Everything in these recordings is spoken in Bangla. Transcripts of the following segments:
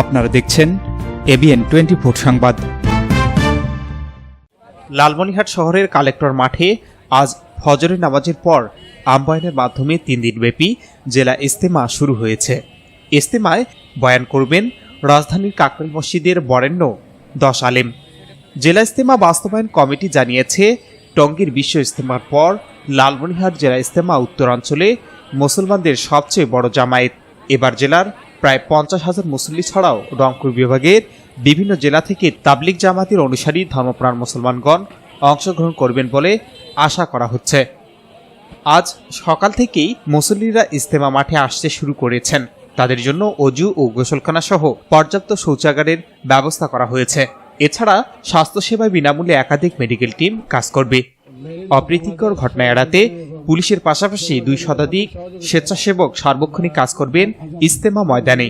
আপনারা দেখছেন এবিএন টোয়েন্টি ফোর সংবাদ। লালমনিরহাট শহরের কালেক্টর মাঠে আজ ফজরের নামাজের পর আম্বায়নের মাধ্যমে তিন দিনব্যাপী জেলা ইস্তেমা শুরু হয়েছে। ইস্তেমায় বয়ান করবেন রাজধানীর কাকরাইল মসজিদের বরেণ্য দশ আলেম। জেলা ইস্তেমা বাস্তবায়ন কমিটি জানিয়েছে, টঙ্গীর বিশ্ব ইস্তেমার পর লালমনিরহাট জেলা ইস্তেমা উত্তরাঞ্চলে মুসলমানদের সবচেয়ে বড় জামায়াত। এবার জেলার প্রায় পঞ্চাশ হাজার মুসল্লি ছাড়াও রংপুর বিভাগের বিভিন্ন জেলা থেকে তাবলিক জামাতের অনুসারী ধর্মপ্রাণ মুসলমানগণ অংশগ্রহণ করবেন বলে আশা করা হচ্ছে। আজ সকাল থেকেই মুসল্লিরা ইস্তেমা মাঠে আসতে শুরু করেছেন। তাদের জন্য অজু ও গোসলখানা সহ পর্যাপ্ত শৌচাগারের ব্যবস্থা করা হয়েছে। এছাড়া স্বাস্থ্যসেবায় বিনামূল্যে একাধিক মেডিকেল টিম কাজ করবে। অপ্রীতিকর ঘটনা এড়াতে পুলিশের পাশাপাশি দুই শতাধিক স্বেচ্ছাসেবক সার্বক্ষণিক কাজ করবেন ইস্তেমা ময়দানে।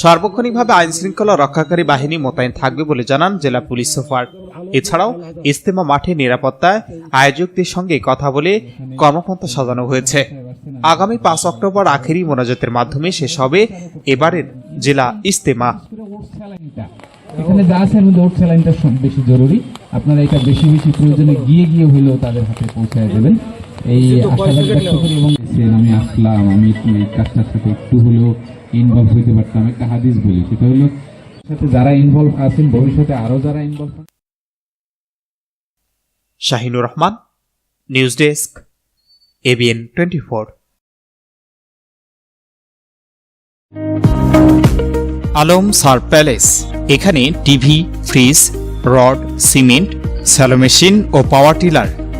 সার্বক্ষণিকভাবে আইন শৃঙ্খলা রক্ষাকারী বাহিনী মোতায়েন থাকবে বলে জানান জেলা পুলিশ সুপার। এছাড়াও ইস্তেমা মাঠে নিরাপত্তায় আয়োজকদের সঙ্গে কথা বলে কর্মপন্থা সাজানো হয়েছে। আগামী পাঁচ অক্টোবর আখেরি মোনাজাতের মাধ্যমে শেষ হবে এবারের জেলা ইস্তেমা। এখানে যা আছে মধ্যে ওট স্যালাইনটা বেশি জরুরি। আপনারা এটা বেশি বেশি প্রয়োজনে গিয়ে গিয়ে হলেও তাদের হাতে পৌঁছায় দেবেন। এই আশাবাদ ব্যক্ত করি এবং আমি আসলাম। আমি এই কাজটার সাথে একটু হলেও ইনভলভ হইতে পারতাম। একটা হাদিস বলি সেটা হলো সাথে যারা ইনভলভ আছেন ভবিষ্যতে আরও যারা involve Shahinur Rahman news desk ABN twenty four Alam সার প্যালেস এখানে TV fridge rod cement shallow machine ও পাওয়ার টিলার।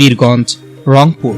পীরগঞ্জ রংপুর।